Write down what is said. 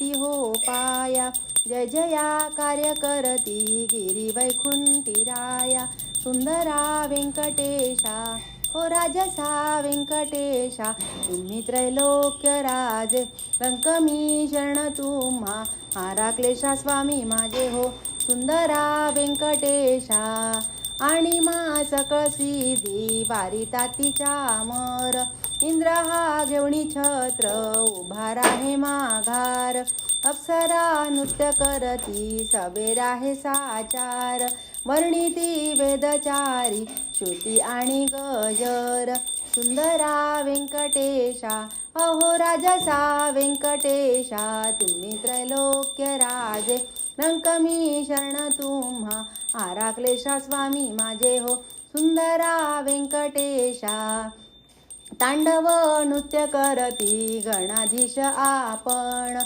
जाती हो पाया. जय जया कार्य करती गिरी वैकुंठी राया सुंदरा व्यंकटेशा हो राजसा व्यंकटेशा तुम्ही त्रैलोक्य राजे. रंकमी शरण तुम्हा. हारा क्लेशा स्वामी माझे हो. सुंदरा व्यंकटेशा आणि मा सकळ दी वारी तातीच्या अमर इंद्र हा घेवणी छत्र उभा राहे माघार. अप्सरा नृत्य करती सबेर आहे साचार. वर्णिती वेदचारी श्रुती आणि गजर. सुंदरा व्यंकटेशा अहो राजसा व्यंकटेशा तुम्ही त्रैलोक्य राजे. रंकमी शरण तुम्हा. आरा क्लेशा स्वामी माझे हो. सुंदरा व्यंकटेशा तांडव नृत्य करती गणाधीश आपण.